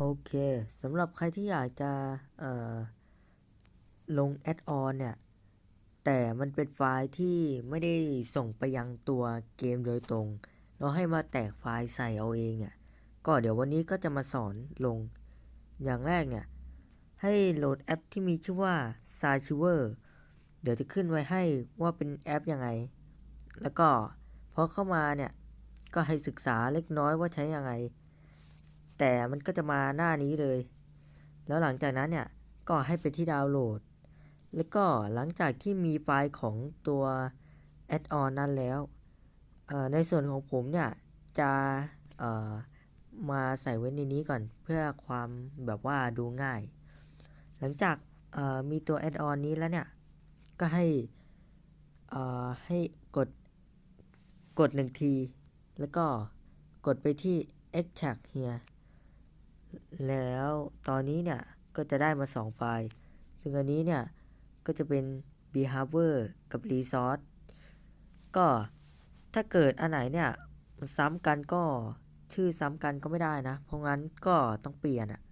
โอเคสำหรับใครที่อยากจะลงแอดออนเนี่ย แต่มันเป็นไฟล์ที่ไม่ได้ส่งไปยังตัวเกมโดยตรง เราให้มาแตกไฟล์ใส่เอาเองเนี่ย ก็เดี๋ยววันนี้ก็จะมาสอนลง อย่างแรกเนี่ย ให้โหลดแอปที่มีชื่อว่า s a c h i v e r เดี๋ยวจะขึ้นไว้ให้ว่าเป็นแอปยังไง แล้วก็พอเข้ามาเนี่ย ก็ให้ศึกษาเล็กน้อยว่าใช้ยังไง แต่มันก็จะมาหน้านี้เลย แล้วหลังจากนั้นเนี่ยก็ให้ไปที่ดาวน์โหลด แล้วก็หลังจากที่มีไฟล์ของตัวแอดออนนั้นแล้วในส่วนของผมเนี่ยจะมาใส่ไว้ในนี้ก่อนเพื่อความแบบว่าดูง่าย หลังจากมีตัวแอดออนนี้แล้วเนี่ย ก็ให้ให้กดกดหนึ่งที แล้วก็กดไปที่ extract here แล้วตอนนี้เนี่ยก็จะได้มา 2 ไฟล์ ซึ่งอันนี้เนี่ยก็จะเป็น behavior กับ resource ก็ถ้าเกิดอันไหนเนี่ยมันซ้ำกันก็ชื่อซ้ำกันก็ไม่ได้นะ เพราะงั้นก็ต้องเปลี่ยนอะ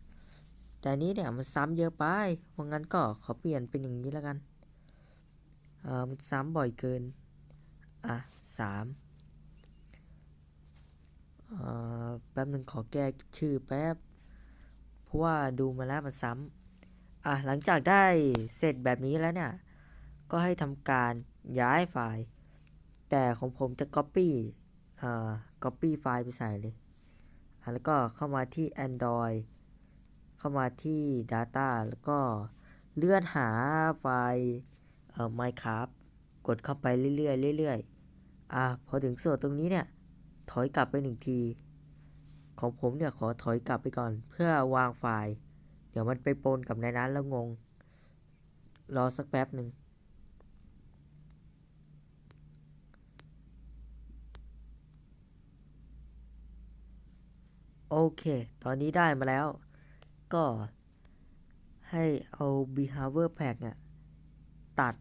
แต่นี้เนี่ยมันซ้ำเยอะไป เพราะงั้นก็ขอเปลี่ยนเป็นอย่างนี้แล้วกัน เออมันซ้ำบ่อยเกิน อะสามเอ่อแป๊บหนึ่งขอแก้ชื่อแป๊บ เพราะว่าดูมาแล้วมันซ้ำอะหลังจากได้เสร็จแบบนี้แล้วเนี่ย ก็ให้ทำการย้ายไฟล์ แต่ของผมจะ Copy อ่อ Copy ไฟล์ไปใส่เลยอะแล้วก็เข้ามาที่ Android เข้ามาที่ Data แล้วก็เลื่อนหาไฟล์เอ่อ Minecraft กดเข้าไปเรื่อยๆเรื่อยๆอะพอถึงส่วนตรงนี้เนี่ย ถอยกลับไปหนึ่งที ของผมเนี่ยขอถอยกลับไปก่อน เพื่อวางไฟล์ เดี๋ยวมันไปปนกับในนั้นแล้วงง รอสักแป๊บหนึ่งโอเค ตอนนี้ได้มาแล้ว ก็ให้เอา behavior pack เนี่ยตัด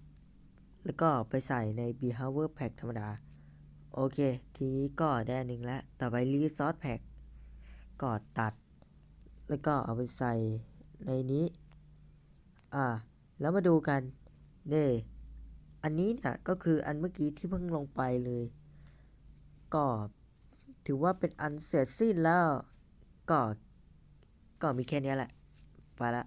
แล้วก็ไปใส่ใน behavior pack ธรรมดา โอเค ทีนี้ก็ได้หนึ่งแล้ว ต่อไป resource pack ก็ตัด แล้วก็เอาไปใส่ในนี้ อ่า แล้วมาดูกันเน่อันนี้เนี่ยก็คืออันเมื่อกี้ที่เพิ่งลงไปเลย ก็ถือว่าเป็นอันเสร็จสิ้นแล้ว ก็ ก็มีแค่นี้แหละ ไปละ